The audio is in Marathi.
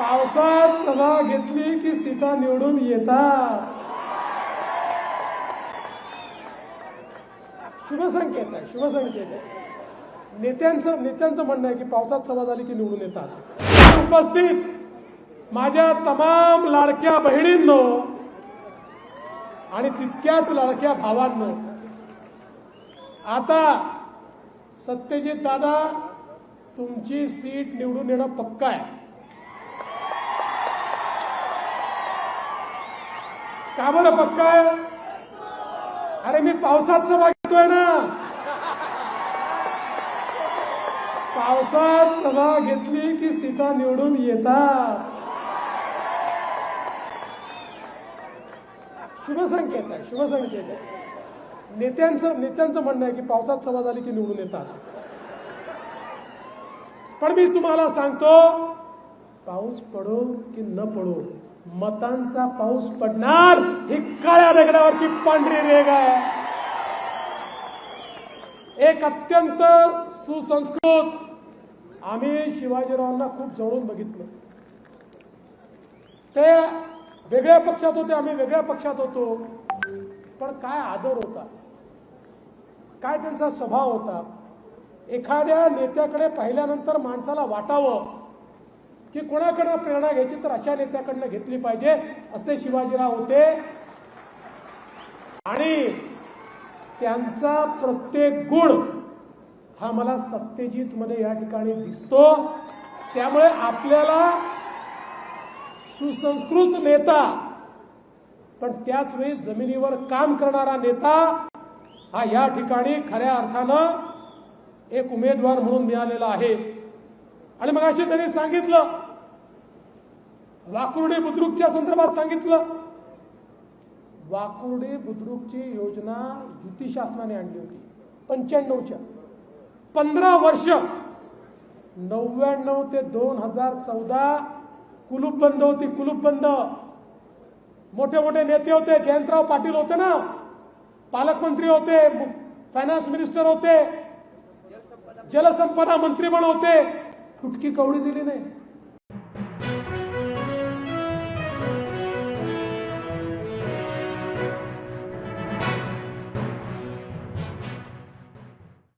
पावसात सभा घेतली की सीटा निवडून येतात. शुभसंकेत आहे शुभसंकेत आहे. नेत्यांचं नेत्यांचं म्हणणं आहे की पावसात सभा झाली की निवडून येतात. उपस्थित माझ्या तमाम लाडक्या बहिणींनो आणि तितक्याच लाडक्या भावांनो आता सत्यजित दादा तुमची सीट निवडून येणं पक्का आहे. का बरं पक्का अरे मी पावसात सभा घेतोय ना. पावसात सभा घेतली की सीटा निवडून येतात. शुभसंकेत आहे शुभसंकेत आहे. नेत्यांचं नेत्यांचं म्हणणं आहे की पावसात सभा झाली की निवडून येतात. पण मी तुम्हाला सांगतो पाऊस पडो की न पडो. मतांचा पाऊस पडणार ही काळ्या दगडावरची पांढरी रेग आहे. एक अत्यंत सुसंस्कृत आम्ही शिवाजीरावांना खूप जवळून बघितलं. ते वेगळ्या पक्षात होते आम्ही वेगळ्या पक्षात होतो. पण काय आदर होता? काय त्यांचा स्वभाव होता? एखाद्या नेत्याकडे पाहिल्यानंतर माणसाला वाटावं की कोणाकडनं प्रेरणा घ्यायची तर अशा नेत्याकडनं घेतली पाहिजे असे शिवाजीराव होते. आणि त्यांचा प्रत्येक गुण हा मला सत्यजित मध्ये या ठिकाणी दिसतो. त्यामुळे आपल्याला सुसंस्कृत नेता पण त्याच वेळी जमिनीवर काम करणारा नेता हा या ठिकाणी खऱ्या अर्थानं एक उमेदवार म्हणून मिळालेला आहे. आणि मग अशी त्यांनी सांगितलं. वाकुर्डे बुद्रुकच्या संदर्भात सांगितलं. वाकुर्डे बुद्रुकची योजना युती शासनाने आणली होती. पंच्याण्णवच्या. पंधरा वर्ष. नव्याण्णव ते दोन हजार चौदा कुलूप बंद होती कुलूप बंद. मोठे मोठे नेते होते जयंतराव पाटील होते ना. पालकमंत्री होते फायनान्स मिनिस्टर होते. जलसंपदा मंत्री पण होते. फुटकी कवळी दिली नाही.